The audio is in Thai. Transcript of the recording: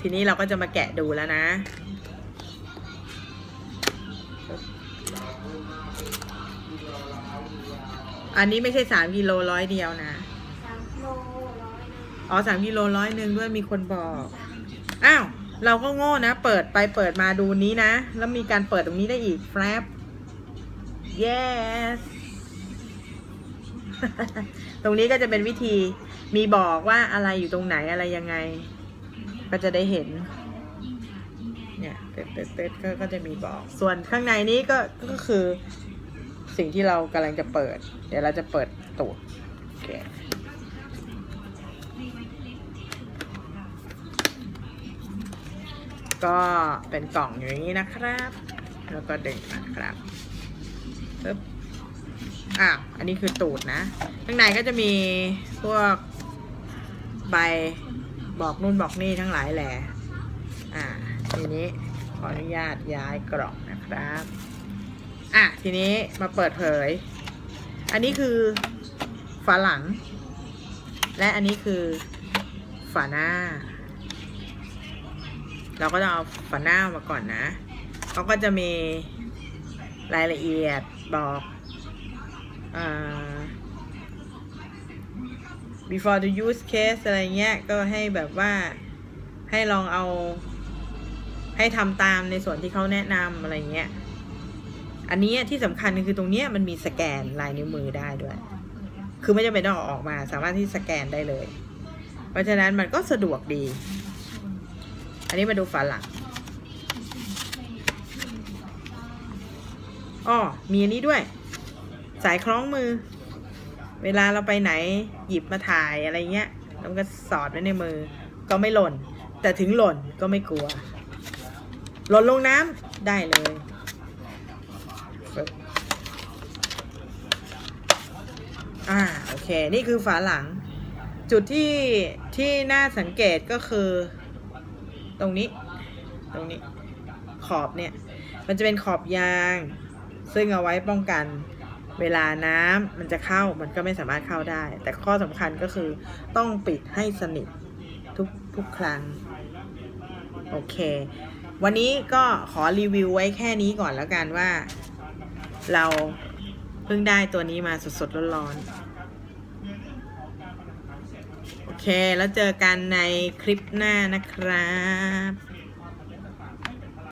ทีนี้เราก็จะมาแกะดูแล้วนะ อันนี้ไม่ใช่สามกิโลร้อยเดียวนะสามโลร้อยหนึ่งอ๋อสามกิโลร้อยหนึ่งด้วยมีคนบอก อ้าว เราก็โง่นะ เปิดไปเปิดมาดูนี้นะ แล้วมีการเปิดตรงนี้ได้อีกแฟบ yes ตรงนี้ก็จะเป็นวิธีมีบอกว่าอะไรอยู่ตรงไหนอะไรยังไง ก็จะได้เห็นเนี่ยเต็ดเต็ดเต็ดก็จะมีบอก ส่วนข้างในนี้ก็ก็คือสิ่งที่เรากำลังจะเปิด เดี๋ยวเราจะเปิดตูดโอเคก็เป็นกล่องอย่างนี้นะครับ แล้วก็ดึงนะครับปึ๊บอ้าวอันนี้คือตูดนะ ข้างในก็จะมีพวกใบ บอกนู่นบอกนี่ทั้งหลายแหละอ่าทีนี้ขออนุญาตย้ายกล่องนะครับ อะทีนี้มาเปิดเผย อันนี้คือฝาหลัง และอันนี้คือฝาหน้า เราก็จะเอาฝาหน้ามาก่อนนะเขาก็จะมีรายละเอียดบอกอ่า before the use case อะไรเงี้ย ก็ให้แบบว่าให้ลองเอา ให้ทำตามในส่วนที่เขาแนะนำอะไรเงี้ย อันนี้ที่สำคัญคือตรงเนี้ยมันมีสแกนลายนิ้วมือได้ด้วย คือไม่จำเป็นต้องออกมา สามารถที่สแกนได้เลย เพราะฉะนั้นมันก็สะดวกดี อันนี้มาดูฝาหลังอ้อมีอันนี้ด้วย สายคล้องมือ เวลาเราไปไหนหยิบมาถ่ายอะไรเงี้ยแล้วก็สอดไว้ในมือ ก็ไม่หล่น แต่ถึงหล่นก็ไม่กลัว หล่นลงน้ำได้เลยอ่าโอเค นี่คือฝาหลัง จุดที่ที่น่าสังเกตก็คือ ตรงนี้ ตรงนี้ ขอบเนี่ย มันจะเป็นขอบยาง ซึ่งเอาไว้ป้องกัน เวลาน้ำมันจะเข้ามันก็ไม่สามารถเข้าได้ แต่ข้อสำคัญก็คือต้องปิดให้สนิททุกทุกครั้ง โอเค วันนี้ก็ขอรีวิวไว้แค่นี้ก่อนแล้วกันว่า เราเพิ่งได้ตัวนี้มาสดๆร้อนๆโอเค แล้วเจอกันในคลิปหน้านะครับ